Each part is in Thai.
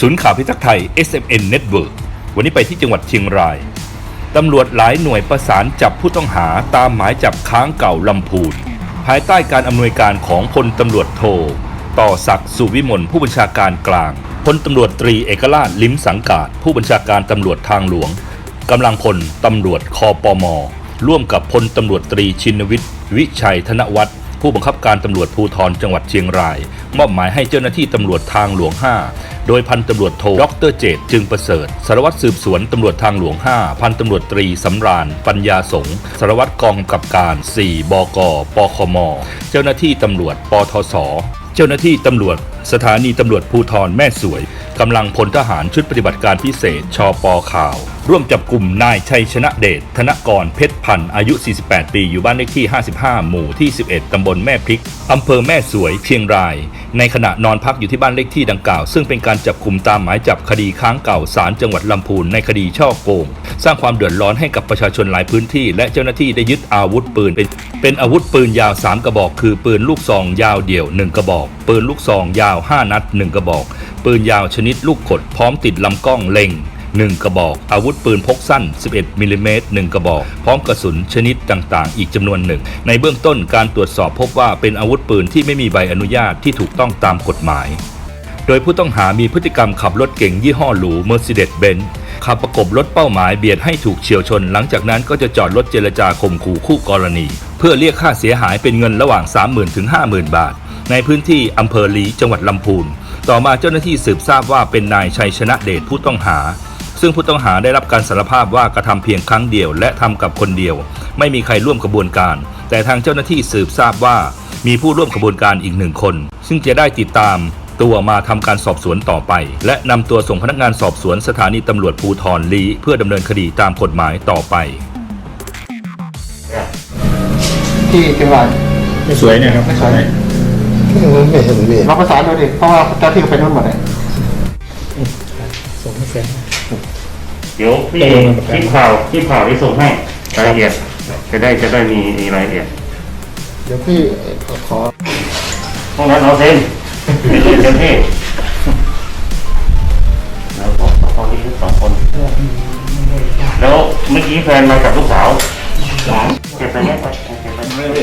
ศูนย์ข่าวพิทักษ์ไทย SMN Network วันนี้ไปที่จังหวัดเชียงราย ตำรวจหลายหน่วยประสานจับผู้ต้องหาตามหมายจับค้างเก่าลำพูน ภายใต้การอำนวยการของพลตำรวจโท ต่อศักดิ์สุวิมลผู้บัญชาการกลาง พลตำรวจตรีเอกราชลิ้มสังกาดผู้บัญชาการตำรวจทางหลวงกำลังพลตำรวจคอปมร่วมกับพลตำรวจตรีชินวิทย์ วิชัยธนวัฒน์ ผู้บังคับการตำรวจภูธรจังหวัดเชียงราย มอบหมายให้เจ้าหน้าที่ตำรวจทางหลวง 5 โดยพันตำรวจโทดรเจตจึงประเสริฐสารวัตรสืบสวนตำรวจทางหลวง 5 พันตำรวจตรีสำราญ ปัญญาสงสารวัตรกองกำกับการ 4 บก ปคม เจ้าหน้าที่ตำรวจ ปทศเจ้าหน้าที่ตำรวจ สถานีตำรวจภูธรแม่สวยกำลังพลทหารชุดปฏิบัติการพิเศษชปข่าว ร่วมจับกลุ่มนายชัยชนะเดช ธนกรเพชรพันธ์อายุ 48 ปี อยู่บ้านเลขที่ 55 หมู่ที่ 11 ตำบลแม่พริก อำเภอแม่สวย เชียงราย ในขณะนอนพักอยู่ที่บ้านเลขที่ดังกล่าว ซึ่งเป็นการจับกลุ่มตามหมายจับคดีค้างเก่าศาลจังหวัดลำพูนในคดีช่อโกง สร้างความเดือดร้อนให้กับประชาชนหลายพื้นที่ และเจ้าหน้าที่ได้ยึดอาวุธปืน เป็นเป็นอาวุธปืนยาว 3 กระบอก คือปืนลูกซองยาวเดี่ยว 1 กระบอก ปืนลูกซองยาว 5 นัด 1 กระบอก ปืนยาวชนิดลูกขดพร้อมติดลำกล้องเล็ง 1 กระบอก อาวุธปืนพกสั้น 11มิลลิเมตร1กระบอก พร้อมกระสุนชนิดต่างๆ อีกจำนวนหนึ่ง ในเบื้องต้นการตรวจสอบพบว่าเป็นอาวุธปืนที่ไม่มีใบอนุญาตที่ถูกต้องตามกฎหมาย โดยผู้ต้องหามีพฤติกรรมขับรถเก่งยี่ห้อหรู Mercedes-Benz ขับประกบรถเป้าหมายเบียดให้ถูกเฉียวชน หลังจากนั้นก็จะจอดรถเจรจาข่มขู่คู่กรณี เพื่อเรียกค่าเสียหายเป็นเงินระหว่าง 30,000ถึง50,000 บาท ในพื้นที่อำเภอลีจังหวัดลำพูนต่อมาเจ้าหน้าที่สืบทราบว่าเป็นนายชัยชนะเดชผู้ต้องหา ซึ่งผู้ต้องหาได้รับการสารภาพว่ากระทำเพียงครั้งเดียว และทำกับคนเดียว ไม่มีใครร่วมกระบวนการ แต่ทางเจ้าหน้าที่สืบทราบว่ามีผู้ร่วมกระบวนการอีกหนึ่งคน ซึ่งจะได้ติดตามตัวมาทำการสอบสวนต่อไป และนำตัวส่งพนักงานสอบสวนสถานีตำรวจภูธรลี เพื่อดำเนินคดีตามกฎหมายต่อไป ที่จังหวัดไม่สวยเนี่ยครับไม่สวยไหนไม่เห็นพี่เราประสานดูดิเพราะว่าเจ้าที่เขาไปนู่นหมดเลยส่งให้แฟน เดี๋ยวพี่ตกลงกันคลิปข่าวคลิปข่าวที่ส่งให้รายละเอียด จะได้จะได้มีมีรายละเอียด เดี๋ยวพี่ขอห้องนั้นเอาเซ็นเป็นเรื่องเต็มที่แล้วสองสองที่สองคน แล้วเมื่อกี้แฟนมากับลูกสาวเก็บไปไหมไปเก็บไปไม่ได้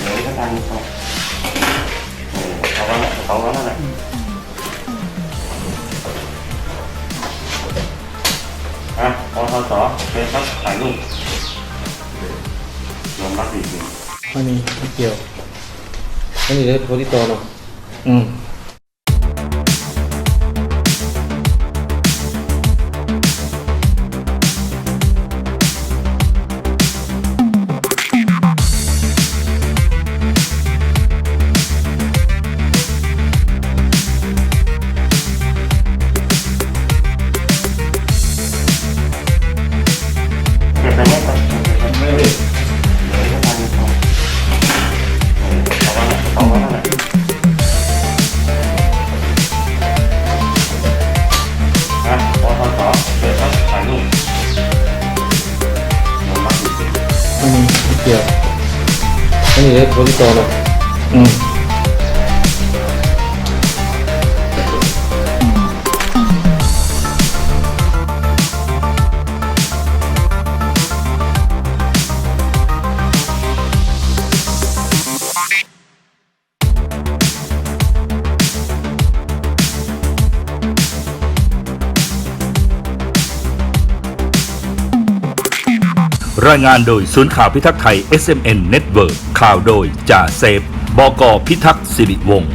เดี๋ยวก็ทานต่อเออเอาไว้ละเอาไว้นั่นแหละ อะพอทศเป็นครับถ่ายรูปยอมรับอีกทีอันนี้ไม่เกี่ยว อันนี้เลยโพลิโตเนาะ อืม ทีอันนี้ไม่เกี่ยวอันนี้เล รายงานโดยศูนย์ข่าวพิทักษ์ไทย SMN Network ข่าวโดยจ่าเซฟบกพิทักษ์สิริวงศ์